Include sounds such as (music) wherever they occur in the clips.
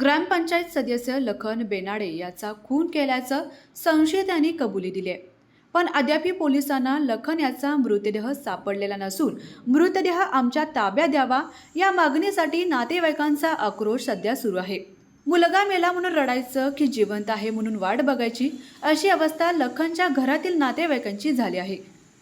ग्रामपंचायत सदस्य लखन बेनाडे याचा खून केल्याचं संशयितांनी कबुली दिली. पण अद्यापही पोलिसांना लखन याचा मृतदेह सापडलेला नसून मृतदेह आमच्या ताब्यात द्यावा या मागणीसाठी नातेवाईकांचा आक्रोश सध्या सुरू आहे. मुलगा मेला म्हणून रडायचं की जिवंत आहे म्हणून वाट बघायची अशी अवस्था लखनच्या घरातील नातेवाईकांची झाली आहे.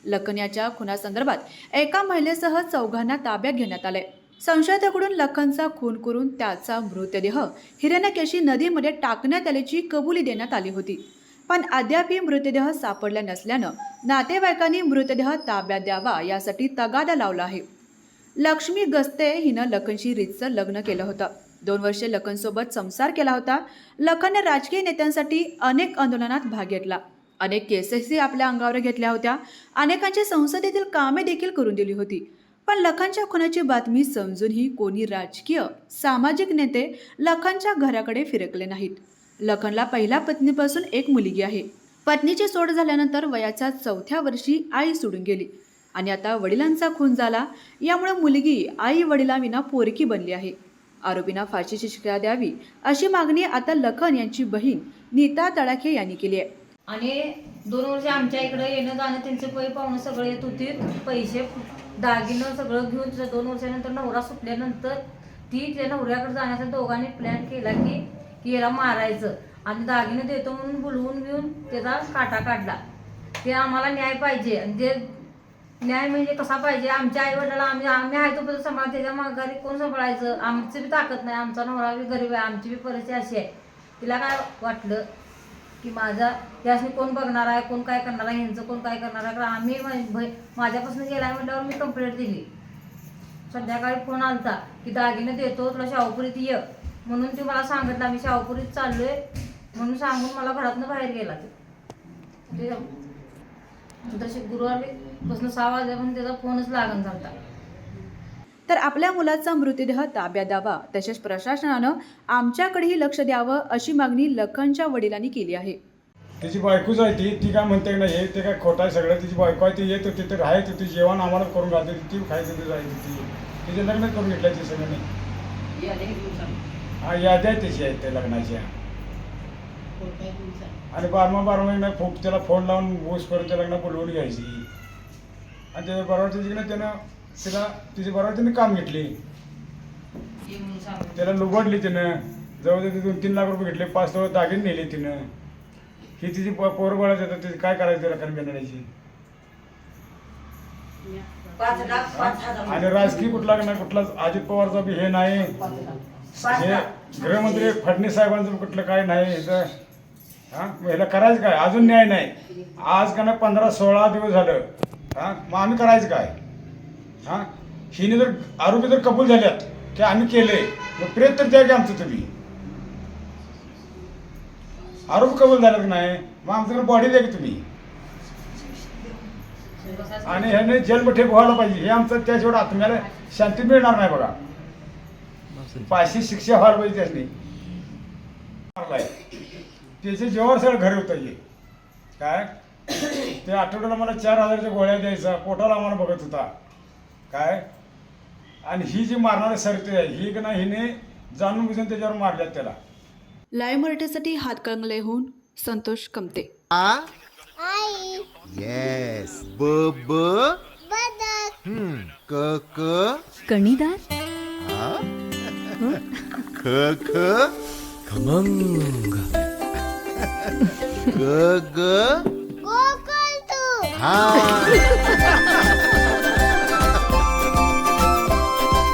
लखन याच्या खुनासंदर्भात एका महिलेसह चौघांना ताब्यात घेण्यात आलंय. संशयिताकडून लखनचा खून करून त्याचा मृतदेह हिरण्यकेशी नदीमध्ये टाकण्यात आल्याची कबुली देण्यात आली होती. पण अद्यापही मृतदेह सापडला नसल्यानं नातेवाईकांनी मृतदेह ताब्यात द्यावा यासाठी तगादा लावला आहे. लक्ष्मी गस्ते हिनं लखनशी रीतचं लग्न केलं होतं. दोन वर्षे लखनसोबत संसार केला होता. लखनने राजकीय नेत्यांसाठी अनेक आंदोलनात भाग घेतला. अनेक केसेसही आपल्या अंगावर घेतल्या होत्या. अनेकांची संसदेतील कामे देखील करून दिली होती. पण लखनच्या खुनाची बातमी समजूनही कोणी राजकीय सामाजिक नेते लखनच्या घराकडे फिरकले नाहीत. लखनला पहिल्या पत्नीपासून एक मुलगी आहे. पत्नीची सोड झाल्यानंतर वयाच्या चौथ्या वर्षी आई सोडून गेली. आणि आता वडिलांचा खून झाला यामुळे मुलगी आई वडिलांविना पोरकी बनली आहे. आरोपींना फाशीची शिक्षा द्यावी अशी मागणी आता लखन यांची बहीण नीता तडाखे यांनी केली आहे. आणि दोन वर्ष आमच्या इकडे येणं जाणं त्यांचे पै पाहुणं सगळे येत होती. पैसे दागिनं सगळं घेऊन दोन वर्षानंतर नवरा सुटल्यानंतर ती त्या नवऱ्याकडे जाण्याचा दोघांनी प्लॅन केला की की याला मारायचं. आणि दागिनं देतो म्हणून बोलवून घेऊन त्याचा काटा काढला. ते आम्हाला न्याय पाहिजे. आणि ते न्याय म्हणजे कसा पाहिजे? आमच्या आई वडिला आम्ही आम्ही आहे तो सांभाळ त्याच्या माघारी कोण सांभाळायचं? आमची बी ताकद नाही. आमचा नवरा बी गरीब आहे. आमची बी परिस्थिती अशी आहे. तिला काय वाटलं? की माझा यासनी कोण बघणार आहे कोण काय करणार आहे ह्यांचं कोण काय करणार आहे? कारण आम्ही माझ्यापासून गेला माझ्यापासून म्हटल्यावर मी कंप्लेंट दिली. संध्याकाळी फोन आलता की दागिने देतो तुला शाहूपुरीत ये. म्हणून ती मला सांगितलं आम्ही शाहूपुरीत चाललोय. म्हणून सांगून मला घरातनं बाहेर गेला ते. ते तसे गुरुवारपासून सहा वाजल्यापासून त्याचा फोनच लागण झाला तर आपल्या मुलाचा मृतदेह ताब्यात द्यावा. तसेच प्रशासनानं आमच्याकडेही लक्ष द्यावं अशी मागणी लखनच्या वडिलांनी केली आहे. तिची बायकोच आहे ती. ती काय म्हणते नाही हे ते काय खोटं आहे सगळं. तिची बायको आहे ती. येत होती तर राहत होती जेवण आम्हाला करून घालते ती. खायची होती जायची होती तिचे लग्न करून घेतलं ती सगळ्यांनी हा याद्या आहे त्याची आहेत ते लग्नाच्या. आणि बारमा बारमा ना फोक त्याला फोन लावून ऊस करून त्या लग्न बोलवून घ्यायची. आणि त्याच्या बरोबर तिच्याकडे त्यानं तिला तिची बरोबर तिने काम घेतली. त्याला लुबडली तिनं. जवळजवळ दोन तीन लाख रुपये घेतले पाच जवळ दागिने नेले तिनं. ही तिची पोर बळत येतात तिची काय करायचं तिला कारण घेण्याची आणि राजकीय कुठला नाही कुठलाच अजित पवारचा बी हे नाही. हे गृहमंत्री फडणवीस साहेबांचं कुठलं काय नाही हा ह्याला करायचं काय? अजून न्याय नाही. आज का नाही पंधरा सोळा दिवस झालं. हा? मग आम्ही करायचं काय? हा? हिने जर आरोपी जर कबूल झाल्यात की आम्ही केले मग प्रेत तर द्या की आमचं तुम्ही. आरोप कबूल झाला की नाही? मग आमच्याकडे बॉडी द्या की तुम्ही. आणि ह्याने जन्मठेप व्हायला पाहिजे. हे आमचं त्याशिवाय आत्म्याला शांती मिळणार नाही बघा. पाचशे शिक्षा व्हायला पाहिजे त्याने मारलाय. त्याचे जेव्हा सगळं घर होतं हे. काय? ते आठवड्याला मला चार हजारच्या गोळ्या द्यायचा. पोटाला आम्हाला बघत होता. काय? आणि ही जी मारणारी सरते आहे ही का नाही हिने जाणून बुजून त्याच्यावर मारल्यात त्याला. लाईव्ह मराठीसाठी हातकंगलेहून संतोष कमते. आई. येस ब ब? हम्म, क क? कणीदार हा? (laughs) ख ख? खमंग. ग ग? हा. (laughs)